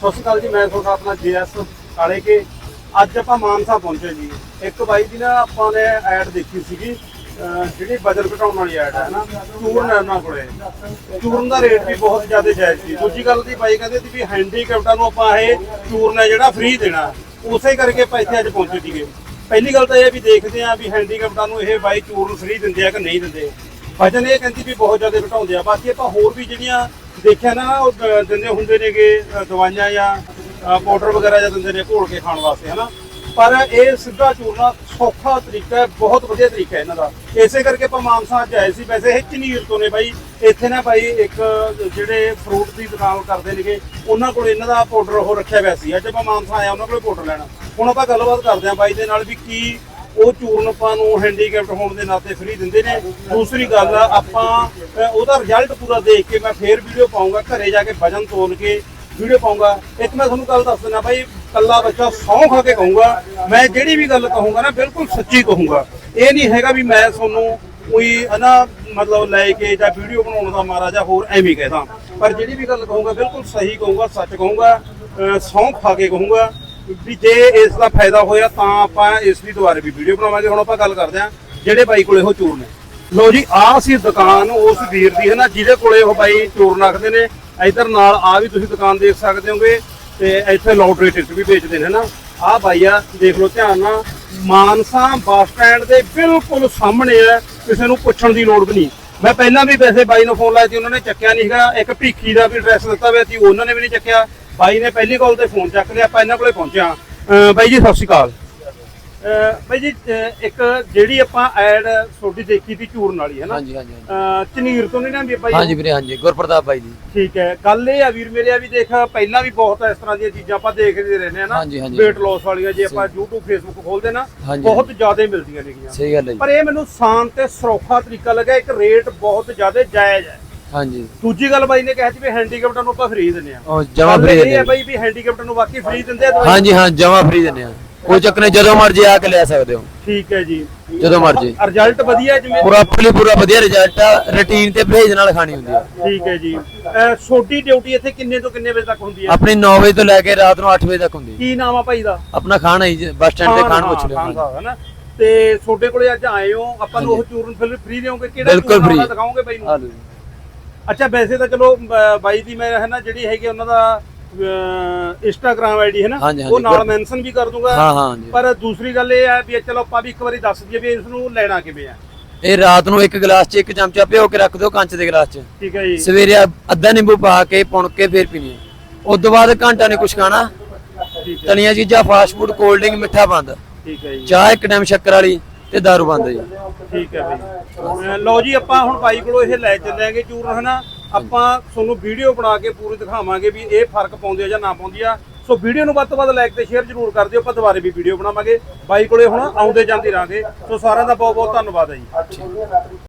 ਸਤਿ ਸ਼੍ਰੀ ਅਕਾਲ ਜੀ, ਮੈਂ ਤੁਹਾਡਾ ਆਪਣਾ ਜੀਐਸ ਕਾਲੇ ਕੇ ਅੱਜ ਆਪਾਂ ਮਾਨਸਾ ਪਹੁੰਚੇ ਜੀ। ਇੱਕ ਬਾਈ ਦੀ ਨਾ ਆਪਾਂ ਨੇ ਐਡ ਦੇਖੀ ਸੀਗੀ ਜਿਹੜੀ ਬਜਟ ਘਟਾਉਣ ਵਾਲੀ ਐਡ ਹੈ ਨਾ, ਚੂਰਨ ਹੈ ਉਹਨਾਂ ਕੋਲੇ। ਚੂਰਨ ਦਾ ਰੇਟ ਵੀ ਬਹੁਤ ਜ਼ਿਆਦਾ ਜਾਇਜ਼ ਸੀ। ਦੂਜੀ ਗੱਲ ਦੀ ਬਾਈ ਕਹਿੰਦੇ ਸੀ ਵੀ ਹੈਂਡੀਕੈਪਟਾਂ ਨੂੰ ਆਪਾਂ ਇਹ ਚੂਰਨ ਹੈ ਜਿਹੜਾ ਫ੍ਰੀ ਦੇਣਾ। ਉਸੇ ਕਰਕੇ ਆਪਾਂ ਇੱਥੇ ਅੱਜ ਪਹੁੰਚੇ ਸੀਗੇ। ਪਹਿਲੀ ਗੱਲ ਤਾਂ ਇਹ ਵੀ ਦੇਖਦੇ ਆ ਵੀ ਹੈਂਡੀਕੈਪਟਾਂ ਨੂੰ ਇਹ ਬਾਈ ਚੂਰਨ ਫ੍ਰੀ ਦਿੰਦੇ ਆ ਕਿ ਨਹੀਂ ਦਿੰਦੇ। ਵਜਨ ਇਹ ਕਹਿੰਦੀ ਵੀ ਬਹੁਤ ਜ਼ਿਆਦਾ ਘਟਾਉਂਦੇ ਆ। ਬਾਕੀ ਆਪਾਂ ਹੋਰ ਵੀ ਜਿਹੜੀਆਂ ਦੇਖਿਆ ਨਾ ਉਹ ਦ- ਦਿੰਦੇ ਹੁੰਦੇ ਨੇਗੇ ਅ, ਦਵਾਈਆਂ ਜਾਂ ਪਾਊਡਰ ਵਗੈਰਾ ਜਾਂ ਦਿੰਦੇ ਨੇ ਘੋਲ ਕੇ ਖਾਣ ਵਾਸਤੇ ਹਨਾ? ਪਰ ਇਹ ਸਿੱਧਾ ਚੂਰਨਾ ਸੌਖਾ ਤਰੀਕਾ ਹੈ ਬਹੁਤ ਵਧੀਆ ਤਰੀਕਾ ਹੈ ਇਹਨਾਂ ਦਾ। ਇਸੇ ਕਰਕੇ ਆਪਾਂ ਮਾਨਸਾ ਅੱਜ ਆਏ ਸੀ। ਵੈਸੇ ਇਹ ਝਨੀਰ ਤੋਂ ਨੇ ਬਾਈ। ਇੱਥੇ ਨਾ ਬਾਈ ਇੱਕ ਜਿਹੜੇ ਫਰੂਟ ਦੀ ਦੁਕਾਨ ਕਰਦੇ ਨੇਗੇ ਉਹਨਾਂ ਕੋਲ ਇਹਨਾਂ ਦਾ ਪਾਊਡਰ ਉਹ ਰੱਖਿਆ ਹੋਇਆ ਸੀ। ਅੱਜ ਆਪਾਂ ਮਾਨਸਾ ਆਇਆ ਉਹਨਾਂ ਕੋਲ ਪਾਊਡਰ ਲੈਣਾ। ਹੁਣ ਆਪਾਂ ਗੱਲਬਾਤ ਕਰਦੇ ਹਾਂ ਬਾਈ ਦੇ ਨਾਲ ਵੀ ਕੀ ਉਹ ਚੂਰਨ ਆਪਾਂ ਨੂੰ ਹੈਂਡੀਕੈਪਟ ਹੋਣ ਦੇ ਨਾਤੇ ਫ੍ਰੀ ਦਿੰਦੇ ਨੇ। ਦੂਸਰੀ ਗੱਲ ਆਪਾਂ ਉਹਦਾ ਰਿਜ਼ਲਟ ਪੂਰਾ ਦੇਖ ਕੇ ਮੈਂ ਫੇਰ ਵੀਡੀਓ ਪਾਉਂਗਾ ਘਰੇ ਜਾ ਕੇ ਵਜਨ ਤੋਲ ਕੇ ਵੀਡੀਓ ਪਾਉਂਗਾ। ਇੱਕ ਮੈਂ ਤੁਹਾਨੂੰ ਗੱਲ ਦੱਸ ਦਿੰਦਾ ਬਾਈ ਕੱਲਾ ਬੱਚਾ ਸੌਂ ਖਾ ਕੇ ਕਹੂੰਗਾ। ਮੈਂ ਜਿਹੜੀ ਵੀ ਗੱਲ ਕਹੂੰਗਾ ਨਾ ਬਿਲਕੁਲ ਸੱਚੀ ਕਹੂੰਗਾ। ਇਹ ਨਹੀਂ ਹੈਗਾ ਵੀ ਮੈਂ ਤੁਹਾਨੂੰ ਕੋਈ ਨਾ ਮਤਲਬ ਲੈ ਕੇ ਜਾਂ ਵੀਡੀਓ ਬਣਾਉਣ ਦਾ ਮਾਰਾ ਜਾਂ ਹੋਰ ਐਵੇਂ ਕਹਿਦਾ। ਪਰ ਜਿਹੜੀ ਵੀ ਗੱਲ ਕਹੂੰਗਾ ਬਿਲਕੁਲ ਸਹੀ ਕਹੂੰਗਾ ਸੱਚ ਕਹੂੰਗਾ ਅ, ਸਹੁੰ ਖਾ ਕੇ ਕਹੂੰਗਾ। ਵੀ ਜੇ ਇਸ ਦਾ ਫਾਇਦਾ ਹੋਇਆ ਤਾਂ ਆਪਾਂ ਇਸ ਦੀ ਦੁਬਾਰੇ ਵੀ ਵੀਡੀਓ ਬਣਾਵਾਂਗੇ। ਹੁਣ ਆਪਾਂ ਗੱਲ ਕਰਦੇ ਹਾਂ ਜਿਹੜੇ ਬਾਈ ਕੋਲੇ ਉਹ ਚੂਰ ਨੇ। ਲੋ ਜੀ, ਆਹ ਸੀ ਦੁਕਾਨ ਉਸ ਵੀਰ ਦੀ, ਹੈ ਨਾ, ਜਿਹਦੇ ਕੋਲੇ ਉਹ ਬਾਈ ਚੂਰ ਰੱਖਦੇ ਨੇ। ਇਧਰ ਨਾਲ ਆ ਵੀ ਤੁਸੀਂ ਦੁਕਾਨ ਦੇਖ ਸਕਦੇ ਹੋਗੇ ਤੇ ਇੱਥੇ ਲੋਟਰੀ ਟਿਕਟ ਵੀ ਵੇਚਦੇ ਨੇ ਨਾ। ਆਹ ਬਾਈ ਆ, ਦੇਖ ਲਓ ਧਿਆਨ ਨਾਲ, ਮਾਨਸਾ ਬੱਸ ਸਟੈਂਡ ਦੇ ਬਿਲਕੁਲ ਸਾਹਮਣੇ ਹੈ, ਕਿਸੇ ਨੂੰ ਪੁੱਛਣ ਦੀ ਲੋੜ ਵੀ ਨਹੀਂ। ਮੈਂ ਪਹਿਲਾਂ ਵੀ ਵੈਸੇ ਬਾਈ ਨੂੰ ਫੋਨ ਲਾਇਆ ਸੀ, ਉਹਨਾਂ ਨੇ ਚੱਕਿਆ ਨਹੀਂ ਹੈਗਾ। ਇੱਕ ਭੀਖੀ ਦਾ ਵੀ ਐਡਰੈਸ ਦਿੱਤਾ ਹੋਇਆ ਸੀ, ਉਹਨਾਂ ਨੇ ਵੀ ਨਹੀਂ ਚੱਕਿਆ। ਬਾਈ ਨੇ ਪਹਿਲੀ ਕਾਲ ਤੇ ਫੋਨ ਚੱਕ ਲਿਆ ਆਪਾਂ ਇਹਨਾਂ ਕੋਲੇ ਪਹੁੰਚਿਆ ਅਹ ਬਾਈ ਜੀ ਸਤਿ ਸ਼੍ਰੀ ਅਕਾਲ। ਅਹ ਬਾਈ ਜੀ ਅਹ ਇੱਕ ਜਿਹੜੀ ਆਪਾਂ ਐਡ ਤੁਹਾਡੀ ਦੇਖੀ ਸੀ ਚੂਰਨ ਵਾਲੀ ਹੈ ਨਾ? ਹਾਂਜੀ ਹਾਂਜੀ ਹਾਂਜੀ। ਅਹ ਚਨੀਰ ਤੋਂ ਨਹੀਂ ਲੈਂਦੀ ਬਾਈ ਹਾਂਜੀ ਵੀਰੇ ਹਾਂਜੀ ਗੁਰਪ੍ਰਤਾਪ ਬਾਈ ਜੀ। ਠੀਕ ਹੈ। ਗੱਲ ਇਹ ਆ ਵੀਰ ਮੇਰੇ ਆ ਵੀ ਦੇਖ ਪਹਿਲਾਂ ਵੀ ਬਹੁਤ ਇਸ ਤਰ੍ਹਾਂ ਦੀਆਂ ਚੀਜ਼ਾਂ ਆਪਾਂ ਦੇਖਦੇ ਰਹਿੰਦੇ ਆ ਨਾ। ਹਾਂਜੀ, ਹਾਂਜੀ। weight loss ਵਾਲੀਆਂ ਜੇ ਆਪਾਂ YouTube Facebook ਖੋਲਦੇ ਨਾ ਹਾਂਜੀ, ਬਹੁਤ ਜ਼ਿਆਦਾ ਮਿਲਦੀਆਂ ਨੇਗੀਆਂ। ਸਹੀ ਗੱਲ ਹੈ ਪਰ ਇਹ ਮੈਨੂੰ ਆਸਾਨ ਤੇ ਸੌਖਾ ਤਰੀਕਾ ਲੱਗਾ ਇੱਕ ਰੇਟ ਬਹੁਤ ਜ਼ਿਆਦਾ ਜਾਇਜ਼ ਹੈ। ਹਾਂਜੀ। ਦੂਜੀ ਗੱਲ ਬਾਈ ਨੇ ਕਿਹਾ ਸੀ ਵੀ ਹੈਂਡੀਕੈਪਟਾਂ ਨੂੰ ਆਪਾਂ ਫ੍ਰੀ ਦਿੰਦੇ ਆ ਉਹ ਜਮਾ ਗੱਲ ਫ੍ਰੀ ਇਹ ਦਿੰਦੇ ਹੈ ਆ। ਬਾਈ ਵੀ ਹੈਂਡੀਕੈਪਟਾਂ ਨੂੰ ਵਾਕਈ ਫ੍ਰੀ ਦਿੰਦੇ ਆ ਦਵਾਈ। ਹਾਂਜੀ ਹਾਂ ਜਮਾ ਫ੍ਰੀ ਦਿੰਦੇ ਆ ਕੋਈ ਚੱਕਰ ਨਹੀਂ ਜਦੋਂ ਮਰਜ਼ੀ ਆ ਕੇ ਲੈ ਸਕਦੇ ਹੋ। ਠੀਕ ਹੈ ਜੀ। ਜਦੋਂ ਮਰਜ਼ੀ। ਰਿਜ਼ਲਟ ਵਧੀਆ ਜਿਵੇਂ ਪੂਰਾ ਪੂਰੀ ਪੂਰਾ ਵਧੀਆ ਰਿਜ਼ਲਟ ਆ ਰੁਟੀਨ ਤੇ ਪਰਹੇਜ਼ ਨਾਲ ਖਾਣੀ ਹੁੰਦੀ ਆ। ਠੀਕ ਹੈ ਜੀ। ਅਹ ਛੋਟੀ ਡਿਊਟੀ ਇੱਥੇ ਕਿੰਨੇ ਤੋਂ ਕਿੰਨੇ ਵਜੇ ਤੱਕ ਹੁੰਦੀ ਹੈ? ਆਪਣੀ 9 ਵਜੇ ਤੋਂ ਲੈ ਕੇ ਰਾਤ ਨੂੰ 8 ਵਜੇ ਤੱਕ ਹੁੰਦੀ ਕੀ ਨਾਮ ਆ ਭਾਈ ਦਾ? ਆਪਣਾ ਖਾਣਾ ਹੀ ਬੱਸ ਸਟੈਂਡ ਤੇ ਖਾਣ ਪੁੱਛ ਖਾਨ ਲਿਓ ਸਾਹਿਬ ਹੈ ਨਾ? ਤੇ ਤੁਹਾਡੇ ਕੋਲੇ ਅੱਜ ਆਏ ਹੋ। ਆਪਾਂ ਨੂੰ ਉਹ ਚੂਰਨ ਫਿਰ ਫ੍ਰੀ ਦਿਓਗੇ? ਕਿਹੜਾ ਬਿਲਕੁਲ ਚੂਰਨ free। ਵਾਲਾ ਦਿਖਾਓਗੇ ਬਾਈ ਨੂੰ? ਆ ਲਓ ਜੀ। ਅੱਛਾ ਵੈਸੇ ਤਾਂ ਚਲੋ ਬਾਈ ਦੀ ਮੈਂ ਹੈ ਨਾ ਜਿਹੜੀ ਹੈਗੀ ਉਹਨਾਂ ਦਾ ਇੰਸਟਾਗ੍ਰam ਆਈਡੀ ਹੈ ਨਾ ਹਾਂਜੀ, ਹਾਂਜੀ, ਉਹ ਨਾਲ ਬਿਲਕੁਲ। ਮੈਂਸ਼ਨ ਵੀ ਕਰ ਦੂੰਗਾ। ਹਾਂ ਹਾਂ ਜੀ ਪਰ ਦੂਸਰੀ ਗੱਲ ਇਹ ਹੈ ਵੀ ਚਲੋ ਆਪਾਂ ਵੀ ਇੱਕ ਵਾਰੀ ਦੱਸ ਦਈਏ ਵੀ ਇਸ ਨੂੰ ਲੈਣਾ ਕਿਵੇਂ ਆ। ਇਹ ਰਾਤ ਨੂੰ ਇੱਕ ਗਲਾਸ 'ਚ ਇੱਕ ਚਮਚਾ ਭਿਓ ਕੇ ਰੱਖ ਦਿਓ ਕੰਚ ਦੇ ਗਲਾਸ 'ਚ। ਠੀਕ ਹੈ ਜੀ। ਸਵੇਰੇ ਅੱਧਾ ਨਿੰਬੂ ਪਾ ਕੇ ਪੁਣ ਕੇ ਫੇਰ ਪੀਣੀ ਉਸ ਤੋਂ ਬਾਅਦ ਘੰਟਾ ਨੇ ਕੁਝ ਖਾਣਾ। ਠੀਕ ਹੈ। ਤਲੀਆਂ ਚੀਜ਼ਾਂ ਫਾਸਟ ਫੂਡ ਕੋਲਡ ਡਰਿੰਕ ਮਿੱਠਾ ਬੰਦ। ਠੀਕ ਹੈ ਜੀ। ਚਾਹ ਇੱਕ ਟਾਈਮ ਸ਼ੱਕਰ ਵਾਲੀ। ਤੇ ਦਾਰੂ ਬੰਦ ਜੀ। ਠੀਕ ਹੈ ਬਾਈ। ਲਓ ਜੀ, ਆਪਾਂ ਹੁਣ ਬਾਈ ਕੋਲੋਂ ਇਹ ਲੈ ਚੱਲਾਂਗੇ ਚੂਰਨ ਹਨਾ? ਆਪਾਂ ਤੁਹਾਨੂੰ ਵੀਡੀਓ ਬਣਾ ਕੇ ਪੂਰੀ ਦਿਖਾਵਾਂਗੇ ਵੀ ਇਹ ਫ਼ਰਕ ਪਾਉਂਦੇ ਆ ਜਾਂ ਨਾ ਪਾਉਂਦੀ ਆ। ਸੋ ਵੀਡੀਓ ਨੂੰ ਵੱਧ ਤੋਂ ਵੱਧ ਲਾਈਕ ਤੇ ਸ਼ੇਅਰ ਜ਼ਰੂਰ ਕਰ ਦਿਓ, ਆਪਾਂ ਦੁਬਾਰੇ ਵੀ ਵੀਡੀਓ ਬਣਾਵਾਂਗੇ। ਬਾਈ ਕੋਲੇ ਹੁਣ ਆਉਂਦੇ ਜਾਂਦੇ ਰਾਂਗੇ ਸੋ ਸਾਰਿਆਂ ਦਾ ਬਹੁਤ ਬਹੁਤ ਧੰਨਵਾਦ ਹੈ ਜੀ।